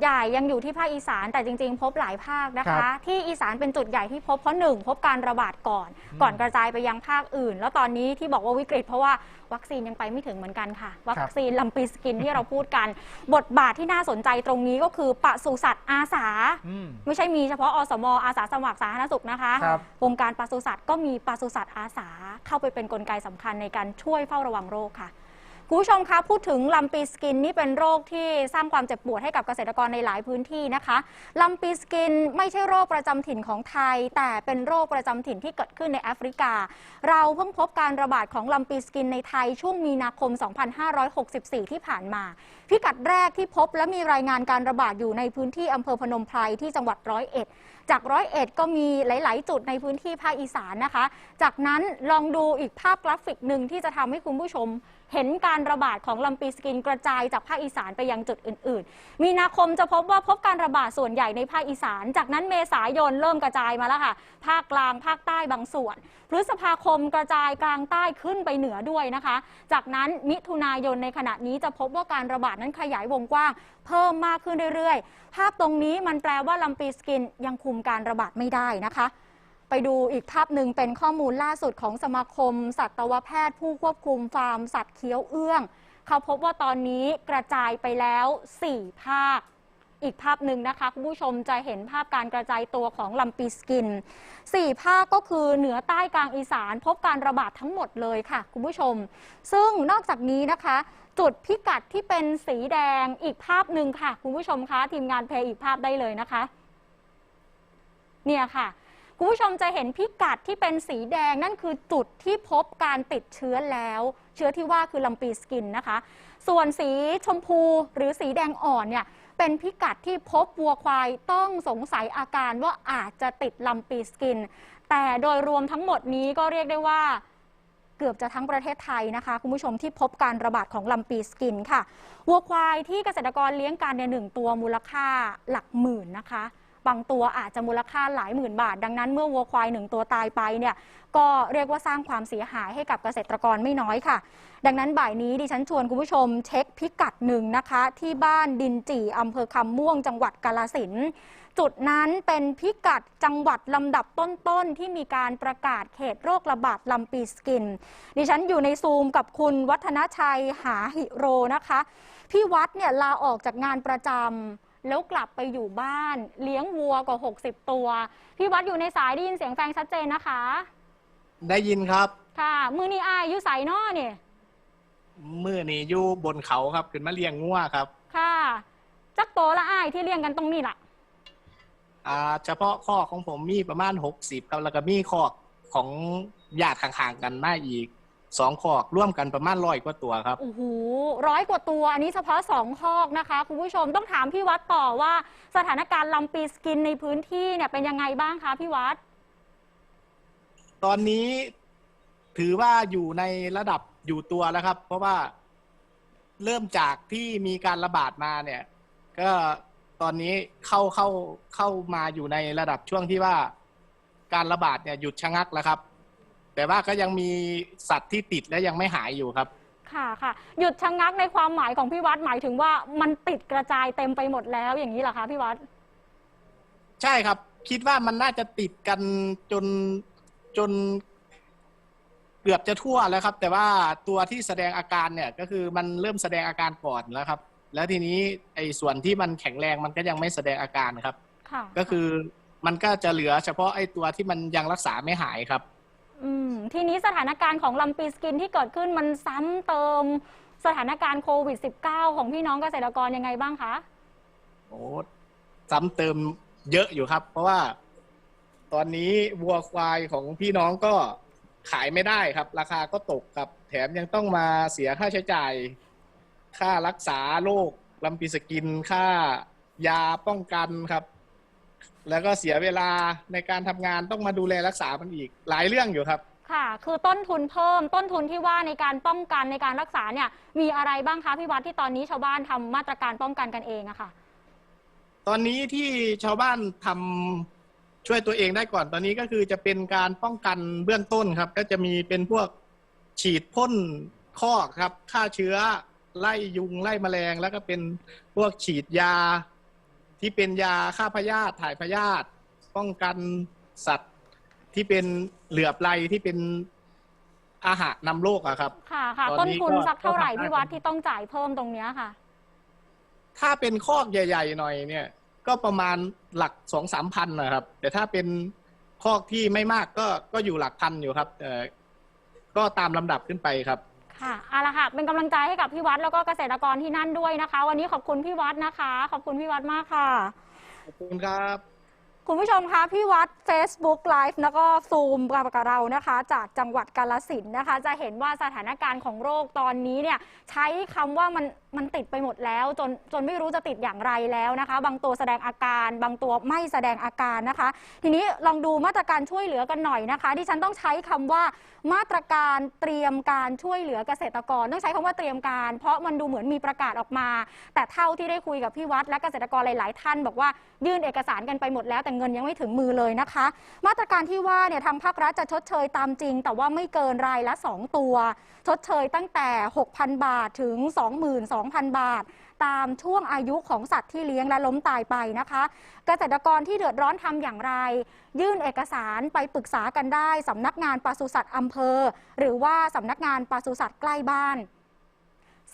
ใหญ่ยังอยู่ที่ภาคอีสานแต่จริง ๆ พบหลายภาคนะครัคะ บที่อีสานเป็นจุดใหญ่ที่พบเพราะหนึ่งพบการระบาดก่อน ก่อนกระจายไปยังภาคอื่น แล้วตอนนี้ที่บอกว่าวิกฤต เพราะว่าวัคซีนยังไปไม่ถึงเหมือนกันค่ะ วัคซีนลำปีสกินที่เราพูดกัน บทบาทที่น่าสนใจตรงนี้ก็คือปศุสัตว์อาสา อืม ไม่ใช่มีเฉพาะอสมอาสาสมัครสาธารณสุขนะคะครับวงการปศุสัตว์ก็มีปศุสัตว์อาสาเข้าไปเป็นนกลไกสำคัญในการช่วยเฝ้าระวังโรคค่ะ คุณผู้ชมคะพูดถึงลำปีสกินนี่เป็นโรคที่สร้างความเจ็บปวดให้กับเกษตรกรในหลายพื้นที่นะคะลำปีสกินไม่ใช่โรคประจำถิ่นของไทย แต่เป็นโรคประจำถิ่นที่เกิดขึ้นในแอฟริกา เราเพิ่งพบการระบาดของลำปีสกินในไทยช่วงมีนาคม 2564 ที่ผ่านมา พิกัดแรกที่พบและมีรายงานการระบาดอยู่ในพื้นที่อำเภอพนมไพรที่จังหวัดร้อยเอ็ด จากร้อยเอ็ดก็มีหลาย ๆ จุดในพื้นที่ภาคอีสานนะคะ จากนั้นลองดูอีกภาพกราฟิกหนึ่งที่จะทำให้คุณผู้ชม เห็นการระบาดของลำปีสกินกระจายจากภาคอีสานไปยังจุดอื่น ๆ มีนาคมจะพบว่าพบการระบาดส่วนใหญ่ในภาคอีสาน จากนั้นเมษายนเริ่มกระจายมาแล้วค่ะ ภาคกลางภาคใต้บางส่วน พฤษภาคมกระจายกลางใต้ขึ้นไปเหนือด้วยนะคะ จากนั้นมิถุนายนในขณะนี้จะพบว่าการระบาดนั้นขยายวงกว้าง เพิ่มมากขึ้นเรื่อย ๆ ภาพตรงนี้มันแปลว่าลำปีสกินยังคุมการระบาดไม่ได้นะคะ ไปดูอีกภาพหนึ่งเป็นข้อมูลล่าสุดของสมาคม สัตวแพทย์ผู้ควบคุมฟาร์มสัตว์เคี้ยวเอื้อง เขาพบว่าตอนนี้กระจายไปแล้ว 4 ภาคอีกภาพหนึ่งนะคะ คุณผู้ชมจะเห็นภาพการกระจายตัวของลำปีสกิน 4 ภาคก็คือเหนือใต้กลางอีสานพบการระบาดทั้งหมดเลยค่ะ คุณผู้ชม ซึ่งนอกจากนี้นะคะ จุดพิกัดที่เป็นสีแดงอีกภาพหนึ่งค่ะ คุณผู้ชมคะทีมงานเพลย์อีกภาพได้เลยนะคะ เนี่ยค่ะ คุณผู้ชมจะเห็นพิกัดที่เป็นสีแดงนั่นคือจุดที่พบการติดเชื้อแล้ว เชื้อที่ว่าคือลำปีสกินนะคะ ส่วนสีชมพูหรือสีแดงอ่อนเนี่ยเป็นพิกัดที่พบวัวควายต้องสงสัยอาการว่าอาจจะติดลำปีสกิน แต่โดยรวมทั้งหมดนี้ก็เรียกได้ว่าเกือบจะทั้งประเทศไทยนะคะ คุณผู้ชมที่พบการระบาดของลำปีสกินค่ะ วัวควายที่เกษตรกรเลี้ยงกันเนี่ยหนึ่งตัวมูลค่าหลักหมื่นนะคะ บางตัวอาจจะมูลค่าหลายหมื่นบาท ดังนั้นเมื่อวัวควายหนึ่งตัวตายไปเนี่ยก็เรียกว่าสร้างความเสียหายให้กับเกษตรกรไม่น้อยค่ะ ดังนั้นบ่ายนี้ดิฉันชวนคุณผู้ชมเช็คพิกัดหนึ่งนะคะ ที่บ้านดินจี่อำเภอคำม่วงจังหวัดกาลสินจุดนั้นเป็นพิกัดจังหวัดลำดับต้นๆ ที่มีการประกาศเขตโรคระบาดลำปีสกิน ดิฉันอยู่ในซูมกับคุณวัฒนชัยหาหิโรนะคะ พี่วัดเนี่ยลาออกจากงานประจำ แล้วกลับไปอยู่บ้าน เลี้ยงวัวกว่า 60 ตัว พี่วัดอยู่ในสายได้ยินเสียงแฟงชัดเจนนะคะ ได้ยินครับ ค่ะ มือนีอายอยู่สายนอเนี่ยมือนี่อยู่บนเขาครับ ขึ้นมาเลี้ยงงัวครับ ค่ะ จักโตละอายที่เลี้ยงกันตรงนี้ล่ะ อ่า เฉพาะข้อกของผมมีประมาณหกสิบครับแล้วก็มีข้อกของญาติข้างๆกันมาอีก สองข้อกร่วมกันประมาณร้อยกว่าตัวครับ โอ้โหร้อยกว่าตัว อันนี้เฉพาะสองคอกนะคะ คุณผู้ชมต้องถามพี่วัดต่อว่าสถานการณ์ลำปีสกินในพื้นที่เนี่ยเป็นยังไงบ้างคะพี่วัด ตอนนี้ถือว่าอยู่ในระดับอยู่ตัวแล้วครับ เพราะว่าเริ่มจากที่มีการระบาดมาเนี่ย ก็ตอนนี้เข้าเข้าเข้ามาอยู่ในระดับช่วงที่ว่าการระบาดเนี่ยหยุดชะงักแล้วครับ แต่ว่าก็ยังมีสัตว์ที่ติดและยังไม่หายอยู่ครับ ค่ะค่ะ หยุดชะงักในความหมายของพี่วัดหมายถึงว่ามันติดกระจายเต็มไปหมดแล้วอย่างนี้เหรอคะพี่วัด ใช่ครับ คิดว่ามันน่าจะติดกันจนจนเกือบจะทั่วแล้วครับ แต่ว่าตัวที่แสดงอาการเนี่ยก็คือมันเริ่มแสดงอาการก่อนแล้วครับ แล้วทีนี้ไอ้ส่วนที่มันแข็งแรงมันก็ยังไม่แสดงอาการครับ ค่ะก็คือมันก็จะเหลือเฉพาะไอ้ตัวที่มันยังรักษาไม่หายครับ อืมทีนี้สถานการณ์ของลำปีสกินที่เกิดขึ้นมันซ้ำเติมสถานการณ์โควิด -19 ของพี่น้องเกษตรกรยังไงบ้างคะ โอ้ซ้ำเติมเยอะอยู่ครับ เพราะว่า ตอนนี้วัวควายของพี่น้องก็ขายไม่ได้ครับ ราคาก็ตกครับ แถมยังต้องมาเสียค่าใช้จ่าย ค่ารักษาโรคลำปีสกิน ค่ายาป้องกันครับ แล้วก็เสียเวลาในการทำงานต้องมาดูแลรักษามันอีก หลายเรื่องอยู่ครับ ค่ะ คือต้นทุนเพิ่ม ต้นทุนที่ว่าในการป้องกันในการรักษาเนี่ย มีอะไรบ้างคะพี่วัดที่ตอนนี้ชาวบ้านทำมาตรการป้องกันกันเองอะค่ะ ตอนนี้ที่ชาวบ้านทำช่วยตัวเองได้ก่อนตอนนี้ก็คือจะเป็นการป้องกันเบื้องต้นครับ ก็จะมีเป็นพวกฉีดพ่นคอกครับฆ่าเชื้อไล่ยุงไล่แมลง แล้วก็เป็นพวกฉีดยา ที่เป็นยาฆ่าพยาธิถ่ายพยาธิป้องกันสัตว์ที่เป็นเหลือบไรที่เป็นอาหารนำโรคอะครับ ค่ะค่ะ ตอนต้นนี้ทุนก็สักเท่าไหร่ก็ทำได้พี่วัดที่ต้องจ่ายเพิ่มตรงเนี้ยค่ะ ถ้าเป็นคอกใหญ่ ๆ หน่อยเนี่ย ก็ประมาณหลักสองสามพันนะครับ แต่ถ้าเป็นคอกที่ไม่มากก็ก็อยู่หลักพันอยู่ครับเอ่อก็ตามลำดับขึ้นไปครับ ค่ะเอาละค่ะ เป็นกำลังใจให้กับพี่วัดแล้วก็เกษตรกรที่นั่นด้วยนะคะ วันนี้ขอบคุณพี่วัดนะคะ ขอบคุณพี่วัดมากค่ะ ขอบคุณครับ คุณผู้ชมคะพี่วัด Facebook Live แล้วก็ซูมกับเรานะคะ จากจังหวัดกาลสินนะคะ จะเห็นว่าสถานการณ์ของโรคตอนนี้เนี่ยใช้คำว่ามันมันติดไปหมดแล้ว จนจนไม่รู้จะติดอย่างไรแล้วนะคะ บางตัวแสดงอาการ บางตัวไม่แสดงอาการนะคะ ทีนี้ลองดูมาตรการช่วยเหลือกันหน่อยนะคะ ที่ฉันต้องใช้คำว่ามาตรการเตรียมการช่วยเหลือเกษตรกร ต้องใช้คำว่าเตรียมการ เพราะมันดูเหมือนมีประกาศออกมา แต่เท่าที่ได้คุยกับพี่วัดและเกษตรกรหลาย ๆ ท่าน บอกว่ายื่นเอกสารกันไปหมดแล้วแต่เงินยังไม่ถึงมือเลยนะคะ มาตรการที่ว่าเนี่ยทางภาครัฐจะชดเชยตามจริง แต่ว่าไม่เกินรายละ 2 ตัว ชดเชยตั้งแต่ 6,000 บาทถึง 22,000 บาท ตามช่วงอายุของสัตว์ที่เลี้ยงและล้มตายไปนะคะ เกษตรกรที่เดือดร้อนทำอย่างไร ยื่นเอกสารไปปรึกษากันได้สำนักงานปศุสัตว์อำเภอ หรือว่าสำนักงานปศุสัตว์ใกล้บ้าน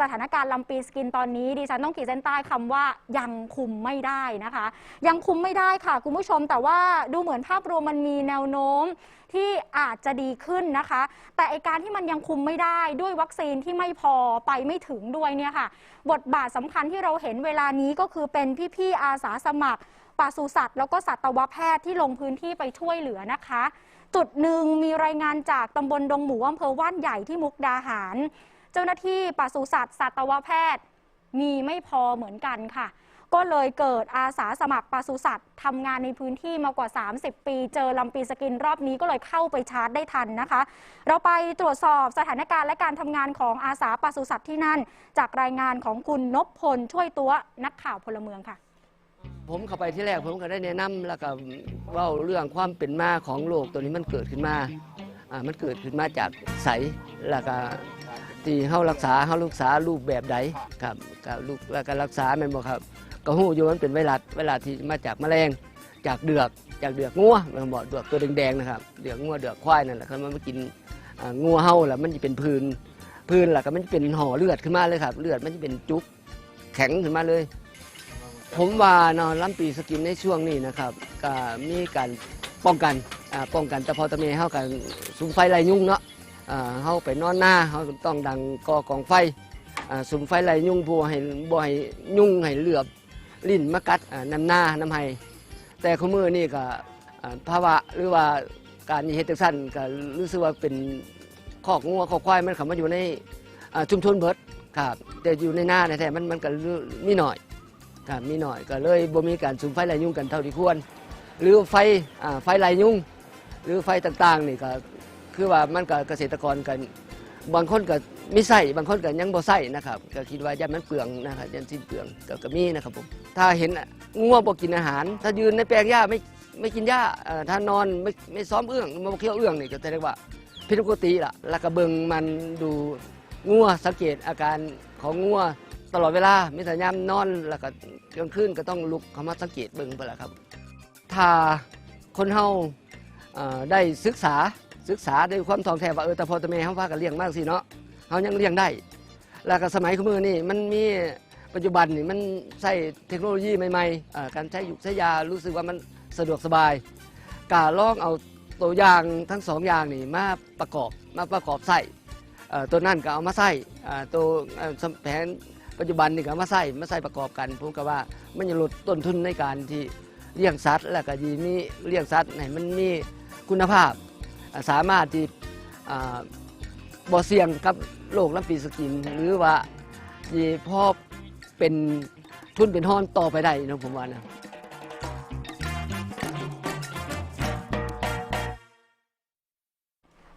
สถานการณ์ลำปีสกินตอนนี้ดิฉันต้องขีดเส้นใต้คำว่ายังคุมไม่ได้นะคะ ยังคุมไม่ได้ค่ะคุณผู้ชม แต่ว่าดูเหมือนภาพรวมมันมีแนวโน้มที่อาจจะดีขึ้นนะคะ แต่ไอการที่มันยังคุมไม่ได้ด้วยวัคซีนที่ไม่พอไปไม่ถึงด้วยเนี่ยค่ะ บทบาทสำคัญที่เราเห็นเวลานี้ก็คือเป็นพี่ๆอาสาสมัครปศุสัตว์แล้วก็สัตวแพทย์ที่ลงพื้นที่ไปช่วยเหลือนะคะ จุดหนึ่งมีรายงานจากตำบลดงหมูอำเภอว่านใหญ่ที่มุกดาหาร เจ้าหน้าที่ปศุสัตว์สัตวแพทย์ มีไม่พอเหมือนกันค่ะ ก็เลยเกิดอาสาสมัครปศุสัตว์ทำงานในพื้นที่มากว่า 30 ปี เจอลำปีสกินรอบนี้ก็เลยเข้าไปชาร์จได้ทันนะคะ เราไปตรวจสอบสถานการณ์และการทำงานของอาสาปศุสัตว์ที่นั่น จากรายงานของคุณนพพลช่วยตัวนักข่าวพลเมืองค่ะผมเข้าไปที่แรกผมก็ได้แนะนำแล้วก็เว่าเรื่องความเป็นมาของโรคตัวนี้มันเกิดขึ้นมา อ่า มันเกิดขึ้นมาจากใสแล้วก็ ที่เฮารักษาเฮารักษารูปแบบใดครับกับลูกแล้วก็รักษาแม่นบ่ครับก็ฮู้อยู่มันเป็นไวรัสไวรัสที่มาจากแมลงจากเดือกจากเดือกงัวแม่นบ่เดือกตัวแดงๆนะครับเดือกงัวเดือกควายนั่นแหละครับมันมากินงัวเฮาแล้วมันจะเป็นพื้นพื้นแล้วก็มันจะเป็นห่อเลือดขึ้นมาเลยครับ เลือดมันจะเป็นจุกแข็งขึ้นมาเลย ผมว่าเนาะลำปีสกินในช่วงนี้นะครับก็มีการป้องกันป้องกันแต่พอตะเมเฮากันสุมไฟไล่ยุงเนาะ เฮาไปนอนหน้าเฮาต้องดังกอกองไฟสุมไฟไล่ยุงผู้ให้บ่ให้ยุ่งให้เหลือบลิ้นมากัดน้ำหน้าน้ำไห้แต่ขมือนี่ก็ภาวะหรือว่าการเฮ็ดจังซั่นก็รู้สึกว่าเป็นคอกงัวคอกควายมันเข้ามาอยู่ในชุมชนเบิดครับแต่อยู่ในหน้าแท้ๆมันมันก็มีหน่อยครับมีหน่อยก็เลยบ่มีการสุมไฟไล่ยุงกันเท่าที่ควร หรือไฟไฟไล่ยุงหรือไฟต่างๆนี่ก็ คือว่ามันก็เกษตรกรกันบางคนก็มีใส่บางคนก็ยังบ่ใส่นะครับก็คิดว่ายันมันเปลืองนะครับยันสิ้นเปลืองก็ก็มีนะครับผมถ้าเห็นงัวบ่กินอาหาร ถ้ายืนในแปลงหญ้าไม่ไม่กินหญ้าถ้านอนไม่ไม่ซ้อมเอื้องมาเคี้ยวเอื้องนี่ก็แสดงว่าผิดปกติล่ะแล้วก็เบิ่งมันดูงัวสังเกตอาการของงัวตลอดเวลามีแต่ยามนอนแล้วก็กลางคืนก็ต้องลุกเข้ามาสังเกตเบิ่งไปแหละครับ ถ้าคนเฮาได้ศึกษา ศึกษาด้วยความท่องแท้ว่าเออแต่พอต่แม่เฮาพากันเลี้ยงมากสิเนาะเฮายังเลี้ยงได้ แล้วก็สมัยขมือนี่มันมีปัจจุบันนี่มันใช้เทคโนโลยีใหม่ๆการใช้ยุกใช้ยารู้สึกว่ามันสะดวกสบายกาลองเอาตัวอย่างทั้งสองอย่างนี่มาประกอบมาประกอบใส่ตัวนั่นก็เอามาใส่ตัวเอ่อแผนปัจจุบันนี่ก็มาใส่มาใส่ประกอบกันผมก็ว่ามันจะลดต้นทุนในการที่เลี้ยงสัตว์ แล้วก็ยีมีเลี้ยงสัตว์ให้มันมีคุณภาพ สามารถที่บ่เสี่ยงกับโรคลำปีสกิน หรือว่าที่พ่อเป็นทุนเป็นห้อนต่อไปได้นะผมว่านะ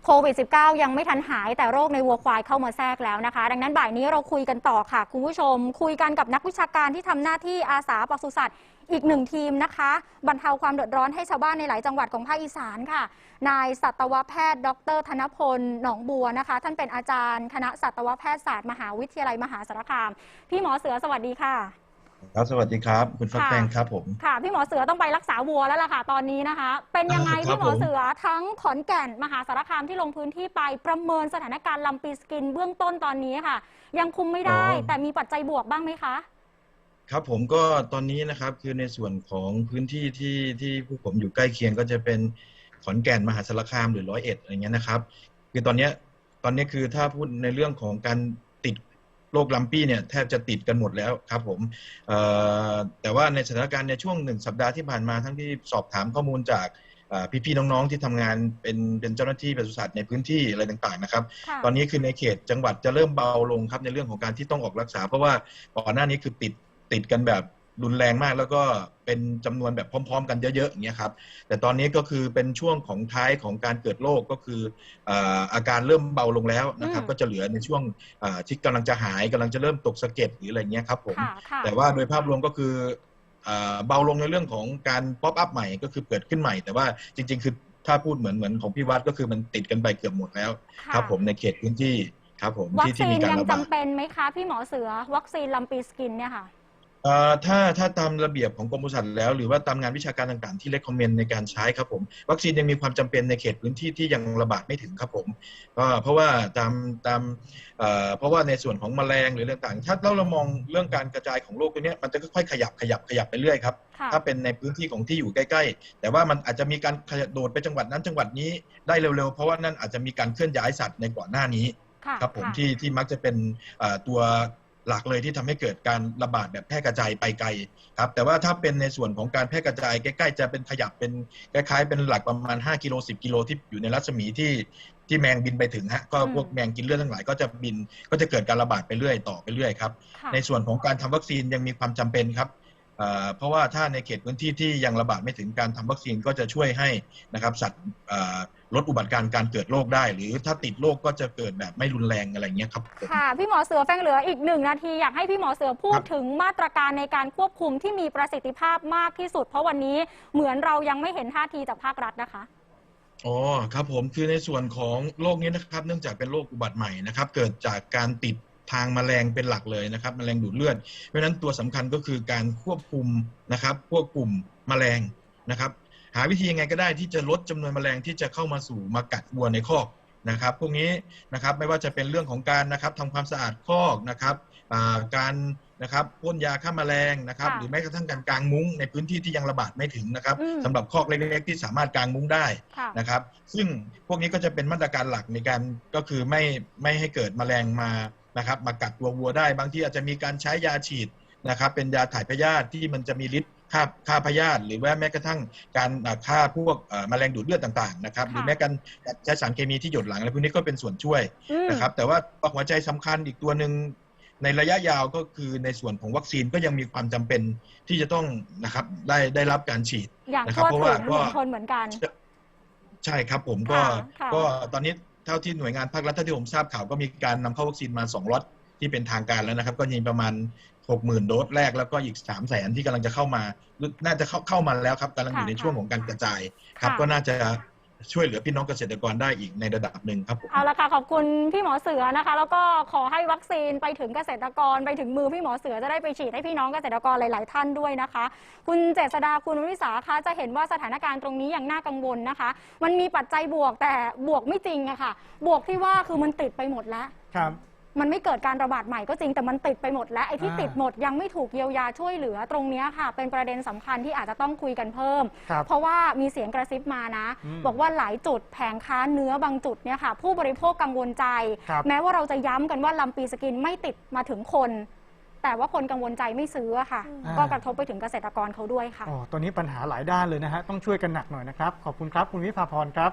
โควิด -19 ยังไม่ทันหายแต่โรคในวัวควายเข้ามาแทรกแล้วนะคะ ดังนั้นบ่ายนี้เราคุยกันต่อค่ะ คุณผู้ชม คุยกันกับนักวิชาการที่ทำหน้าที่อาสาปศุสัตว์อีกหนึ่งทีมนะคะ บรรเทาความเดือดร้อนให้ชาวบ้านในหลายจังหวัดของภาคอีสานค่ะ นายสัตวแพทย์ ดร ธนพล หนองบัวนะคะ ท่านเป็นอาจารย์ คณะสัตวแพทยศาสตร์มหาวิทยาลัยมหาสารคาม พี่หมอเสือสวัสดีค่ะ ครับสวัสดีครับ คุณฟักค่ะแฟงครับผมค่ะพี่หมอเสือต้องไปรักษาวัวแล้วล่ะค่ะตอนนี้นะคะ เป็นยังไงครับพี่หมอผมเสือทั้งขอนแก่นมหาสารคามที่ลงพื้นที่ไปประเมินสถานการณ์ลำปีสกินเบื้องต้นตอนนี้ค่ะ ยังคุมไม่ได้แต่มีปัจจัยบวกบ้างไหมคะ ครับผมก็ตอนนี้นะครับคือในส่วนของพื้นที่ที่ที่ผู้ผมอยู่ใกล้เคียงก็จะเป็นขอนแก่นมหาสารคามหรือร้อยเอ็ดอะไรเงี้ยนะครับ คือตอนเนี้ยตอนนี้คือถ้าพูดในเรื่องของการติด โรคลำปี้เนี่ยแทบจะติดกันหมดแล้วครับผมเอ่อแต่ว่าในสถานการณ์ในช่วงหนึ่งสัปดาห์ที่ผ่านมาทั้งที่สอบถามข้อมูลจากเอ่อพี่ๆน้องๆที่ทำงานเป็นเป็นเจ้าหน้าที่ปศุสัตว์ในพื้นที่อะไรต่างๆนะครับค่ะตอนนี้คือในเขตจังหวัดจะเริ่มเบาลงครับในเรื่องของการที่ต้องออกรักษา เพราะว่าก่อนหน้านี้คือติดติดกันแบบ รุนแรงมากแล้วก็เป็นจำนวนแบบพร้อม ๆ กันเยอะๆอย่างเงี้ยครับแต่ตอนนี้ก็คือเป็นช่วงของท้ายของการเกิดโรคก็คือเอ่ออาการเริ่มเบาลงแล้วนะครับอืมก็จะเหลือในช่วงเอ่อที่กำลังจะหายกำลังจะเริ่มตกสะเก็ดหรืออะไรเงี้ยครับผมค่ะค่ะแต่ว่าโดยภาพรวมก็คือเอ่อเบาลงในเรื่องของการป๊อปอัพใหม่ก็คือเกิดขึ้นใหม่ แต่ว่าจริง ๆ คือถ้าพูดเหมือนเหมือนของพี่วัดก็คือมันติดกันไปเกือบหมดแล้วค่ะครับผมในเขตพื้นที่ครับผมวัคที่ที่ซีมีนการยังระบาดจำเป็นไหมคะพี่หมอเสือวัคซีนลำปีสกินเนี่ยค่ะเอ่อ ถ้าถ้าตามระเบียบของกรมปศุสัตว์แล้ว หรือว่าตามงานวิชาการต่างๆที่เล c คอมเมนต์ในการใช้ครับผมวัคซีนยังมีความจำเป็นในเขตพื้นที่ที่ยังระบาดไม่ถึงครับผมก็เพราะว่าตามตามเอ่อเพราะว่าในส่วนของแมลงหรือเรื่องต่างๆถ้าเราเรามองเรื่องการกระจายของโรคตัวเนี้ยมันจะค่อยๆขยับขยับขยับไปเรื่อยครับค่ะถ้าเป็นในพื้นที่ของที่อยู่ใกล้ ๆ แต่ว่ามันอาจจะมีการขยับโดดไปจังหวัดนั้นจังหวัดนี้ได้เร็วๆ เพราะว่านั่นอาจจะมีการเคลื่อนย้ายสัตว์ในก่อนหน้านี้ค่ะครับผมค่ะที่ที่มักจะเป็นเอ่อตัว หลักเลยที่ทำให้เกิดการระบาดแบบแพร่กระจายไปไกลครับแต่ว่าถ้าเป็นในส่วนของการแพร่กระจายใกล้ๆจะเป็นขยับเป็นคล้ายๆ เป็นหลักประมาณ 5 กิโล 10 กิโลที่อยู่ในรัศมีที่ที่แมงบินไปถึงฮะก็อืมพวกแมงกินเลือดทั้งหลายก็จะบินก็จะเกิดการระบาดไปเรื่อยต่อไปเรื่อยครับค่ะในส่วนของการทำวัคซีนยังมีความจำเป็นครับเอ่อเพราะว่าถ้าในเขตพื้นที่ที่ยังระบาดไม่ถึงการทำวัคซีนก็จะช่วยให้นะครับสัตว์เอ่อ ลดอุบัติการณ์การเกิดโรคได้ หรือถ้าติดโรคก็จะเกิดแบบไม่รุนแรงอะไรเงี้ยครับผมค่ะ พี่หมอเสือแฟงเหลืออีกหนึ่งนาที อยากให้พี่หมอเสือพูคดรับถึงมาตรการในการควบคุมที่มีประสิทธิภาพมากที่สุด เพราะวันนี้เหมือนเรายังไม่เห็นท่าทีจากภาครัฐนะคะอ๋อครับผมคือในส่วนของโรคนี้นะครับ เนื่องจากเป็นโรคอุบัติใหม่นะครับ เกิดจากการติดทางแมลงเป็นหลักเลยนะครับแมลงดูดเลือด เพราะฉะนั้นตัวสำคัญก็คือการควบคุมนะครับควบคุมแมลงนะครับ หาวิธียังไงก็ได้ที่จะลดจำนวนแมลงที่จะเข้ามาสู่มากัดวัวในคอกนะครับ พวกนี้นะครับไม่ว่าจะเป็นเรื่องของการนะครับทำความสะอาดคอกนะครับอ่าการนะครับพ่นยาฆ่าแมลงนะครับค่ะหรือแม้กระทั่งการกางมุ้งในพื้นที่ที่ยังระบาดไม่ถึงนะครับอืมสำหรับคอกเล็กๆที่สามารถกางมุ้งได้ค่ะนะครับ ซึ่งพวกนี้ก็จะเป็นมาตรการหลักในการก็คือไม่ไม่ให้เกิดแมลงมานะครับมากัดตัววัวได้ บางทีอาจจะมีการใช้ยาฉีด นะครับเป็นยาถ่ายพยาธิที่มันจะมีฤทธิ์ฆ่าฆ่าพยาธิหรือว่าแม้กระทั่งการอ่าฆ่าพวกเอ่อแมลงดูดเลือดต่างๆนะครับหรือแม้กันใช้สารเคมีที่หยดหลังอะไรพวกนี้ก็เป็นส่วนช่วยอืมนะครับแต่ว่าหัวใจสำคัญอีกตัวหนึ่งในระยะยาวก็คือในส่วนของวัคซีนก็ยังมีความจำเป็นที่จะต้องนะครับได้ได้รับการฉีดอย่างนะครับทั่วเพราะถึว่างก็เห็นคนเหมือนกัน ใช่ครับผมก็ค่ะค่ะก็ตอนนี้เท่าที่หน่วยงานภาครัฐเท่าที่ผมทราบข่าวก็มีการนำเข้าวัคซีนมา2ล็อต ที่เป็นทางการแล้วนะครับ ก็มีประมาณ 60,000 โดสแรกแล้วก็อีก 3 0 0 0 0 0ที่กำลังจะเข้ามาหรือน่าจะเข้าเข้ามาแล้วครับกำลังอยู่ในช่วงของการกระจายครับค่ะก็น่าจะช่วยเหลือพี่น้องเกษตรกรได้อีกในระดับหนึ่งครับผมเอาละค่ะขอบคุณพี่หมอเสือนะคะ แล้วก็ขอให้วัคซีนไปถึงเกษตรกรไปถึงมือพี่หมอเสือจะได้ไปฉีดให้พี่น้องเกษตรกรหลาย ๆ ท่านด้วยนะคะ คุณเจษดาคุณวิสาคะจะเห็นว่าสถานการณ์ตรงนี้อย่างน่ากังวลนะคะ มันมีปัจจัยบวกแต่บวกไม่จริงอะค่ะ บวกที่ว่าคือมันติดไปหมดแล้วครับ มันไม่เกิดการระบาดใหม่ก็จริงแต่มันติดไปหมด แล้วไอ้ที่อ่าติดหมดยังไม่ถูกเยียวยาช่วยเหลือตรงเนี้ยค่ะ เป็นประเด็นสำคัญที่อาจจะต้องคุยกันเพิ่ม ครับเพราะว่ามีเสียงกระซิบมานะ อืมบอกว่าหลายจุดแผงค้าเนื้อบางจุดเนี่ยค่ะ ผู้บริโภคกังวลใจ ครับ แม้ว่าเราจะย้ำกันว่าลำปีสกินไม่ติดมาถึงคน แต่ว่าคนกังวลใจไม่ซื้ออะค่ะ อ่า ก็กระทบไปถึงเกษตรกรเขาด้วยค่ะโอ้ตอนนี้ปัญหาหลายด้านเลยนะฮะ ต้องช่วยกันหนักหน่อยนะครับ ขอบคุณครับ คุณวิภาพรครับ